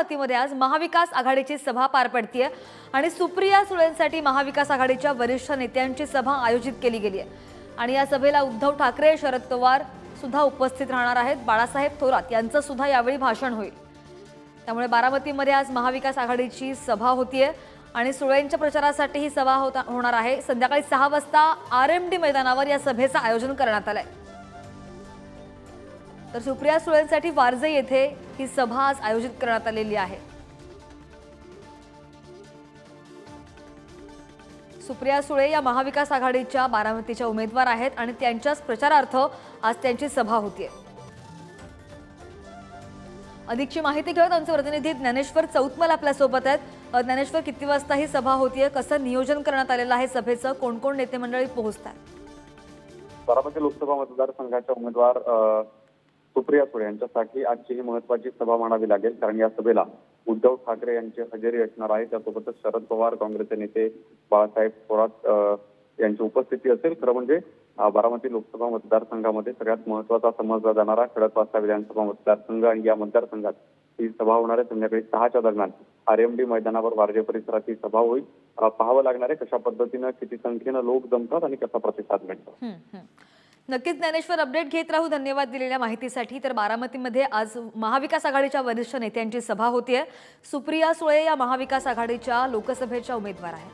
बारामतीमध्ये आज महाविकास आघाडीची सभा पार पडतीये आणि सुप्रिया सुळेंसाठी महाविकास आघाडीच्या वरिष्ठ नेत्यांची सभा आयोजित केली गेली आहे आणि या सभेला उद्धव ठाकरे शरद पवार सुद्धा उपस्थित राहणार आहेत. बाळासाहेब थोरात यांचं सुद्धा यावेळी भाषण होईल. त्यामुळे बारामतीमध्ये आज महाविकास आघाडीची सभा होतीये आणि सुळेंच्या प्रचारासाठी ही सभा होता होणार आहे. संध्याकाळी सहा वाजता आर एम डी मैदानावर या सभेचं आयोजन करण्यात आलंय. तर सुप्रिया सुळेंसाठी वारजे येथे ही सभा आज आयोजित करण्यात आलेली आहे. सुप्रिया सुळे या महाविकास आघाडीच्या बारामतीच्या उमेदवार आहेत आणि त्यांच्याच प्रचारार्थ आज त्यांची सभा होतीये. अधिकची माहिती घेऊन आमचे प्रतिनिधी ज्ञानेश्वर चौतमल आपल्यासोबत आहेत. ज्ञानेश्वर किती वाजता ही सभा होतीये? कसं नियोजन करण्यात आलेलं आहे सभेचं? कोण कोण नेते मंडळी पोहोचतात? बारामती लोकसभा मतदारसंघाच्या उमेदवार सुप्रिया सुळे यांच्यासाठी आजची ही महत्वाची सभा म्हणावी लागेल. कारण या सभेला उद्धव ठाकरे यांची हजेरी असणार आहे. त्यासोबतच शरद पवार काँग्रेसचे नेते बाळासाहेब थोरात यांची उपस्थिती असेल. खरं म्हणजे बारामती लोकसभा मतदारसंघामध्ये सगळ्यात महत्त्वाचा समजला जाणारा खडकवासला विधानसभा मतदारसंघ आणि या मतदारसंघात ही सभा होणार आहे. संध्याकाळी सहाच्या दरम्यान आर एम डी मैदानावर वारजे परिसरात ही सभा होईल. पाहावं लागणार आहे कशा पद्धतीनं किती संख्येनं लोक जमतात आणि कसा प्रतिसाद मिळतो. नक्कीच ज्ञानेश्वर अपडेट घेत राहू. धन्यवाद दिलेल्या माहितीसाठी. तर बारामतीमध्ये आज महाविकास आघाडीच्या वरिष्ठ नेत्यांची सभा होतीये. सुप्रिया सुळे या महाविकास आघाडीच्या लोकसभेच्या उमेदवार आहेत.